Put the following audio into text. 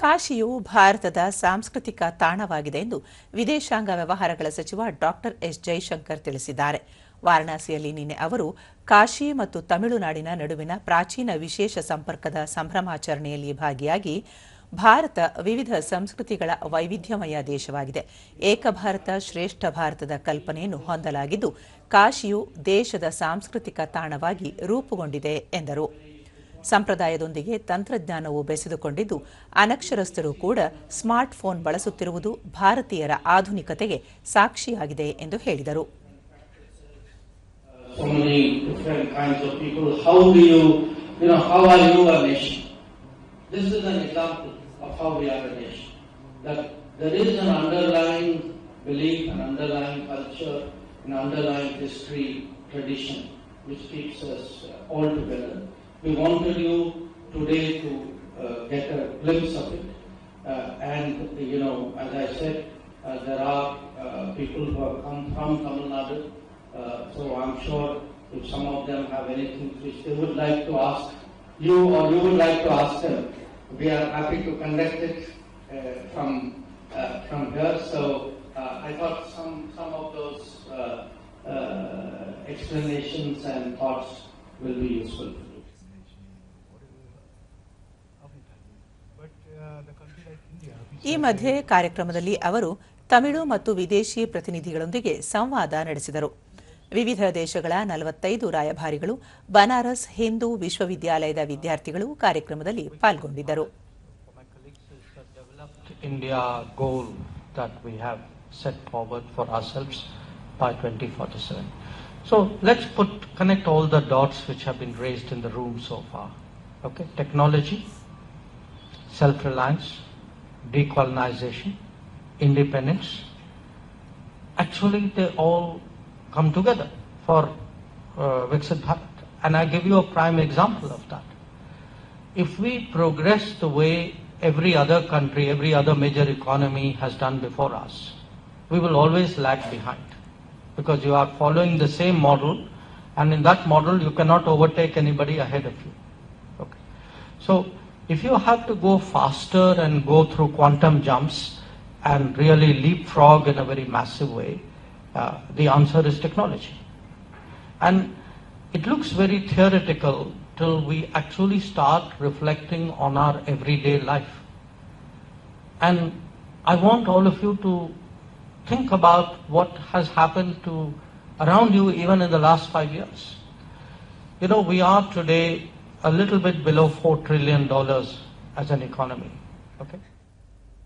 ಕಾಶಿಯು ಭಾರತದ ಸಾಂಸ್ಕೃತಿಕ ತಾಣವಾಗಿದೆ ಎಂದು ವಿದೇಶಾಂಗ ವ್ಯವಹಾರಗಳ ಸಚಿವ ಡಾಕ್ಟರ್ ಎಸ್ ಜೈಶಂಕರ್ ತಿಳಿಸಿದ್ದಾರೆ. ವಾರಣಾಸಿಯಲ್ಲಿ ನಿನ್ನೆ ಅವರು ಕಾಶಿ ಮತ್ತು ತಮಿಳುನಾಡಿನ ನಡುವಿನ ಪ್ರಾಚೀನ ವಿಶೇಷ ಸಂಪರ್ಕದ ಸಂಭ್ರಮಾಚರಣೆಯಲ್ಲಿ ಭಾಗಿಯಾಗಿ ಭಾರತ ವಿವಿಧ ಸಂಸ್ಕೃತಿಗಳ ವೈವಿಧ್ಯಮಯ ದೇಶವಾಗಿದೆ. ಏಕ ಭಾರತ, ಶ್ರೇಷ್ಠ ಭಾರತದ ಕಲ್ಪನೆಯನ್ನು ಹೊಂದಲಾಗಿದ್ದು ಕಾಶಿಯು ದೇಶದ ಸಾಂಸ್ಕೃತಿಕ ತಾಣವಾಗಿ ರೂಪುಗೊಂಡಿದೆ ಎಂದರು. ಸಂಪ್ರದಾಯದೊಂದಿಗೆ ತಂತ್ರಜ್ಞಾನವು ಬೆಸೆದುಕೊಂಡಿದ್ದು ಅನಕ್ಷರಸ್ಥರು ಕೂಡ ಸ್ಮಾರ್ಟ್ ಫೋನ್ ಬಳಸುತ್ತಿರುವುದು ಭಾರತೀಯರ ಆಧುನಿಕತೆಗೆ ಸಾಕ್ಷಿಯಾಗಿದೆ ಎಂದು ಹೇಳಿದರು. We wanted you today to uh, get a glimpse of it. Uh, and, you know, as I said, uh, there are uh, people who have come from Tamil Nadu. Uh, so I'm sure if some of them have anything which they would like to ask you or you would like to ask them, we are happy to conduct it uh, from from here. So I thought some some of those explanations and thoughts will be useful ಈ ಮಧ್ಯೆ ಕಾರ್ಯಕ್ರಮದಲ್ಲಿ ಅವರು ತಮಿಳು ಮತ್ತು ವಿದೇಶಿ ಪ್ರತಿನಿಧಿಗಳೊಂದಿಗೆ ಸಂವಾದ ನಡೆಸಿದರು. ವಿವಿಧ ದೇಶಗಳ ನಲವತ್ತೈದು ರಾಯಭಾರಿಗಳು ಬನಾರಸ್ ಹಿಂದೂ ವಿಶ್ವವಿದ್ಯಾಲಯದ ವಿದ್ಯಾರ್ಥಿಗಳು ಕಾರ್ಯಕ್ರಮದಲ್ಲಿ ಪಾಲ್ಗೊಂಡಿದ್ದರು. So let's put connect all the dots which have been raised in the room so far. Okay, technology, self-reliance, decolonization, independence. Actually, they all come together for uh, Viksit Bharat. And I give you a prime example of that if we progress the way every other country, every other major economy has done before us, we will always lag behind because you are following the same model and in that model you cannot overtake anybody ahead of you. Okay. So if you have to go faster and go through quantum jumps and really leapfrog in a very massive way, uh, the answer is technology. And it looks very theoretical till we actually start reflecting on our everyday life. And I want all of you to think about what has happened to around you even in the last five years. You know, we are today a little bit below $4 trillion as an economy. Okay?